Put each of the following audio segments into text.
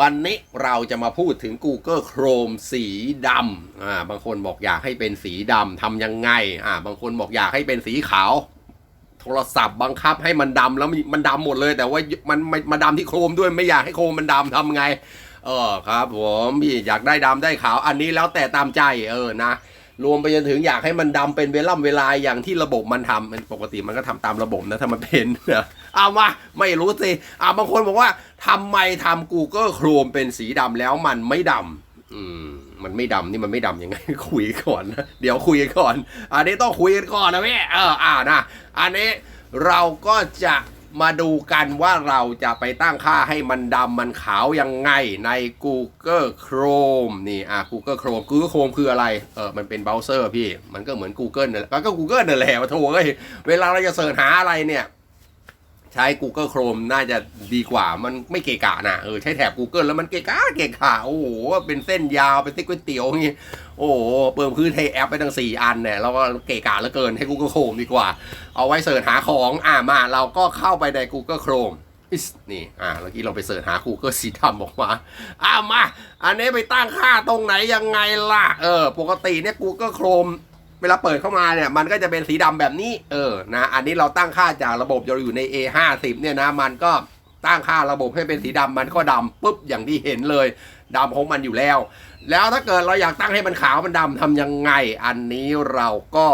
วันนี้เราจะมาพูดถึง Google Chrome สีดำอ่าบางคนบอกอยากให้เป็นสีดำทำยังไงอ่าบางคนบอกอยากให้เป็นสีขาว โทรศัพท์บังคับให้มันดำแล้วมันดำหมดเลย แต่ว่ามันมันมาดำที่โครมด้วยไม่อยากให้โครมมันดำทำไง เออครับผมพี่อยากได้ดำได้ขาวอันนี้แล้วแต่ตามใจเออนะ รวมไปจนถึงอยากให้มันดำเป็นเวล่ำเวลาอย่างที่ระบบมันทำมันปกติมันก็ทำตามระบบนะถ้ามันเป็นเอามาไม่รู้สิอ่าบางคนบอกว่าทำไมทำ Google Chrome เป็นสีดำแล้วมันไม่ดำอืมมันไม่ดำนี่มันไม่ดำยังไงคุยก่อนนะเดี๋ยวคุยกันก่อน อันนี้ต้องคุยกันก่อนนะพี่เอออ่านะอันนี้เราก็จะ มาดูกันว่าเราจะไปตั้งค่าให้มันดำมันขาวยังไงใน Google Chrome นี่อะ Google Chrome Google Chrome คืออะไร เออมันเป็นเบราว์เซอร์พี่ มันก็เหมือน Google นั่นแหละก็ Google นั่นแหละโถเอ้ยเวลาเราจะเสิร์ชหาอะไรเนี่ย ใช้ Google Chrome น่าจะดีกว่ามันไม่เกะกะนะเออใช้แถบ Google แล้วมันเกะกะเกะกะโอ้โหเป็นเส้นยาวเป็นเส้นก๋วยเตี๋ยวอย่างงี้โอ้โหเปิดคือให้แอปไปตั้ง 4 อันเนี่ยแล้วก็เกะกะเหลือเกินให้ Google Chrome ดีกว่า เอาไว้เสิร์ชหาของอ่ามาเราก็เข้าไปใน Google Chrome นี่ อ่าเมื่อกี้เราไปเสิร์ชหา Google สีดำออกมาอ่ามา อันนี้ไปตั้งค่าตรงไหนยังไงล่ะ เออ ปกติเนี่ย Google Chrome เวลาเปิดเข้ามาเนี่ยมันก็จะเป็นสีดำแบบนี้ เออนะอันนี้เราตั้งค่าจากระบบเราอยู่ใน A50 เนี่ยนะมันก็ตั้งค่าระบบให้เป็นสีดำมันก็ดำปุ๊บอย่างที่เห็นเลยดำของมันอยู่แล้ว แล้วถ้าเกิดเราอยากตั้งให้มันขาวมันดำทำยังไง อันนี้เราก็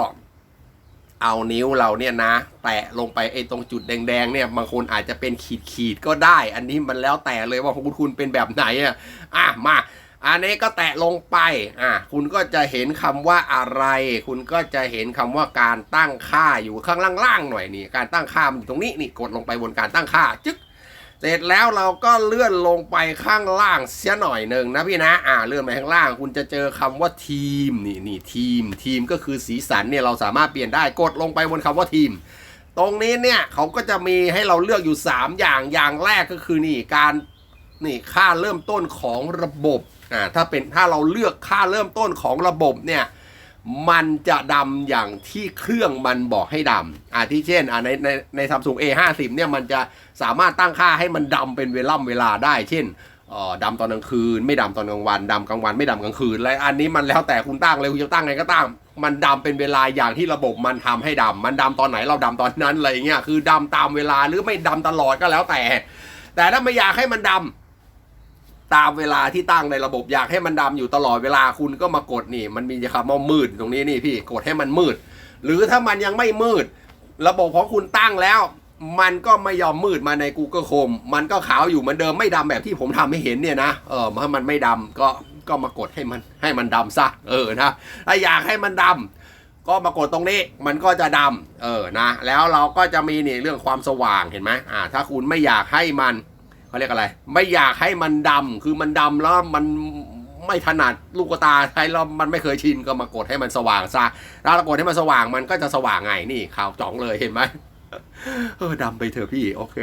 เอานิ้วเราเนี่ยนะ แตะลงไปไอ้ตรงจุดแดงๆเนี่ยบางคนอาจจะเป็นขีดขีดก็ได้ อันนี้มันแล้วแต่เลยว่าของคุณคุณเป็นแบบไหนอะอะมา อันนี้ก็แตะลงไป อะ คุณก็จะเห็นคำว่าอะไร คุณก็จะเห็นคำว่าการตั้งค่าอยู่ข้างล่างๆหน่อยนี่ การตั้งค่ามันอยู่ตรงนี้นี่ กดลงไปบนการตั้งค่า จึ๊ก เสร็จแล้วเราก็เลื่อนลงไปข้างล่างเสียหน่อยหนึ่งนะพี่นะ อ่า เลื่อนไปข้างล่าง คุณจะเจอคำว่าทีม นี่นี่ทีม ทีมก็คือสีสันเนี่ยเราสามารถเปลี่ยนได้ กดลงไปบนคำว่าทีมตรงนี้เนี่ยเขาก็จะมีให้เราเลือกอยู่ 3 อย่างอย่างแรกก็คือนี่การนี่ค่าเริ่มต้นของระบบ อ่าถ้าเป็นถ้าเราเลือกค่าเริ่มต้นของระบบเนี่ยมันจะดำอย่างที่เครื่องมันบอกให้ดำอ่าที่เช่นอ่าในในในซัมซุง A50 เนี่ยมันจะสามารถตั้งค่าให้มันดำเป็นเวล่ำเวลาได้ เช่นเอ่อดำตอนกลางคืน ไม่ดำตอนกลางวันดำกลางวันไม่ดำกลางคืนและอันนี้มันแล้วแต่คุณตั้งเลยคุณจะตั้งไงก็ตั้ง มันดำเป็นเวลาอย่างที่ระบบมันทำให้ดำมันดำตอนไหนเราดำตอนนั้นอะไรเงี้ยคือดำตามเวลาหรือไม่ดำตลอดก็แล้วแต่ แต่ถ้าไม่อยากให้มันดำ ตามเวลาที่ตั้งในระบบอยากให้มันดำอยู่ตลอดเวลาคุณก็มากดนี่ มันมีคำว่ามืดตรงนี้นี่พี่กดให้มันมืด หรือถ้ามันยังไม่มืด ระบบของคุณตั้งแล้ว มันก็ไม่ยอมมืดมาใน Google Chrome มันก็ขาวอยู่เหมือนเดิมไม่ดำแบบที่ผมทำให้เห็นเนี่ยนะเออถ้ามันไม่ดำก็ก็มากดให้มันให้มันดำซะเออนะถ้าอยากให้มันดำก็มากดตรงนี้มันก็จะดำเออนะ แล้วเราก็จะมีนี่เรื่องความสว่างเห็นไหมอ่าถ้าคุณไม่อยากให้มัน เขาเรียกอะไร ไม่อยากให้มันดำคือมันดำแล้วมันไม่ถนัดลูกตาใช้แล้วมันไม่เคยชินก็มากดให้มันสว่างซะถ้าเรากดให้มันสว่างมันก็จะสว่างไงนี่ข่าวจ่องเลยเห็นไหมเออดำไปเถอะพี่โอเค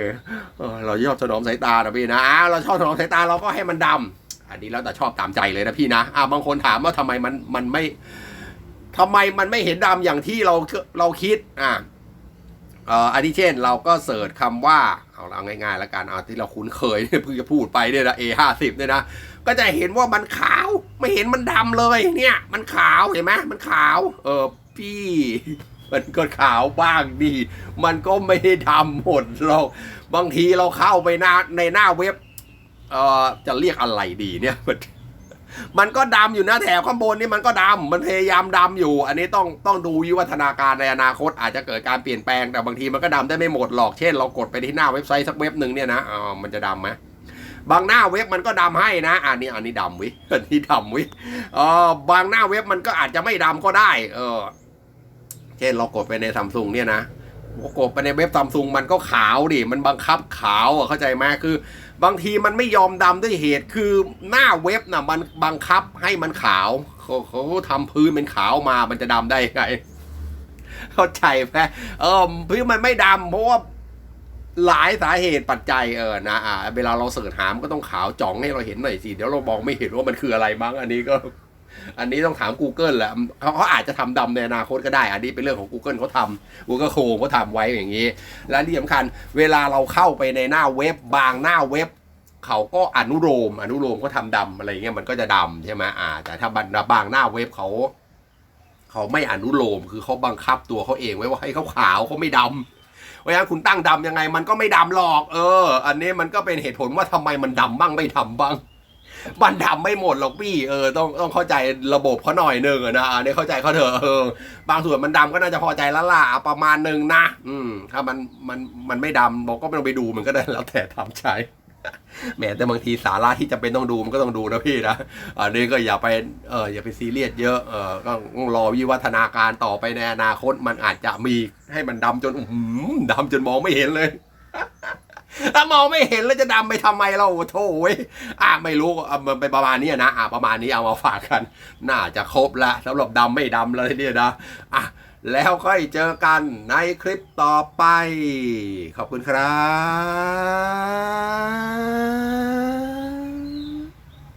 เออเราชอบถนอมสายตานะพี่นะอ้าวเราชอบถนอมสายตาเราก็ให้มันดำอันนี้แล้วแต่ชอบตามใจเลยนะพี่นะอ่าบางคนถามว่าทำไมมันมันไม่ทำไมมันไม่เห็นดำอย่างที่เราเราคิดอ่าเอ่ออันที่เช่นเราก็เสิร์ชคำว่า เอาเอาง่ายๆแล้วกันเอาที่เราคุ้นเคยเนี่ยเพิ่งจะพูดไปเนี่ยนะ A ห้าสิบเนี่ยนะก็จะเห็นว่ามันขาวไม่เห็นมันดำเลยเนี่ย มันขาวเห็นไหมมันขาว เออพี่มันก็ขาวบ้างดี มันก็ไม่ได้ดำหมดหรอกบางทีเราเข้าไปหน้าในหน้าเว็บ เอ่อจะเรียกอะไรดีเนี่ย มันก็ดำอยู่นะแถบข้างบนนี่มันก็ดำมันพยายามดำอยู่ อันนี้ต้องต้องดูวิวัฒนาการในอนาคต อาจจะเกิดการเปลี่ยนแปลงแต่บางทีมันก็ดำได้ไม่หมดหรอกเช่น เรากดไปที่หน้าเว็บไซต์สักเว็บหนึ่งเนี่ยนะอ๋อมันจะดำไหมบางหน้าเว็บมันก็ดำให้นะ อันนี้อันนี้ดำวิอันนี้ดำวิเออบางหน้าเว็บมันก็อาจจะไม่ดำก็ได้ เออ เช่นเรากดไปในซัมซุงเนี่ยนะกดไปในเว็บซัมซุงมันก็ขาวดิ มันบังคับขาวเข้าใจไหมคือ บางทีมันไม่ยอมดำด้วยเหตุคือหน้าเว็บน่ะมันบังคับให้มันขาวเขาเขาทำพื้นเป็นขาวมามันจะดำได้ไงเข้าใจไหมเออพื้นมันไม่ดำเพราะว่าหลายสาเหตุปัจจัยเออนะอ่าเวลาเราเสิร์ชหามันก็ต้องขาวจ่องให้เราเห็นหน่อยสิเดี๋ยวเรามองไม่เห็นว่ามันคืออะไรมั้งอันนี้ก็ อันนี้ต้องถาม Google แหละเขาเขาอาจจะทำดำในอนาคตก็ได้ อันนี้เป็นเรื่องของ Google เขาทำ Google Chrome เขาทำไว้อย่างนี้ และที่สำคัญเวลาเราเข้าไปในหน้าเว็บบางหน้าเว็บเขาก็อนุโลมอนุโลมก็ทำดำอะไรเงี้ยมันก็จะดำใช่ไหมอ่า แต่ถ้าบางบางหน้าเว็บเขาเขาไม่อนุโลมคือเขาบังคับตัวเขาเองไว้ว่าให้เขาขาวเขาไม่ดำเพราะฉะนั้นคุณตั้งดำยังไงมันก็ไม่ดำหรอก เออ อันนี้มันก็เป็นเหตุผลว่าทำไมมันดำบ้างไม่ดำบ้าง มันดำไม่หมดหรอกพี่เออต้องต้องเข้าใจระบบเขาหน่อยหนึ่งนะอันนี้เข้าใจเขาเถอะเออบางส่วนมันดำก็น่าจะพอใจแล้วล่ะประมาณหนึ่งนะอืมถ้ามันมันมันไม่ดำบอกก็ไม่ต้องไปดูมันก็ได้แล้วแต่ทำใช้แหมแต่บางทีสาระที่จำเป็นต้องดูมันก็ต้องดูนะพี่นะอันนี้ก็อย่าไปเอออย่าไปซีเรียสเยอะเออก็ต้องรอวิวัฒนาการต่อไปในอนาคตมันอาจจะมีให้มันดำจนอื้อหือดำจนมองไม่เห็นเลย ถ้ามองไม่เห็นแล้วจะดำไปทำไมเราโถยอะไม่รู้มันไปประมาณนี้นะอะประมาณนี้เอามาฝากกัน น่าจะครบละสำหรับดำไม่ดำเลยเนี่ยนะอะแล้วค่อยเจอกันในคลิปต่อไป ขอบคุณครับ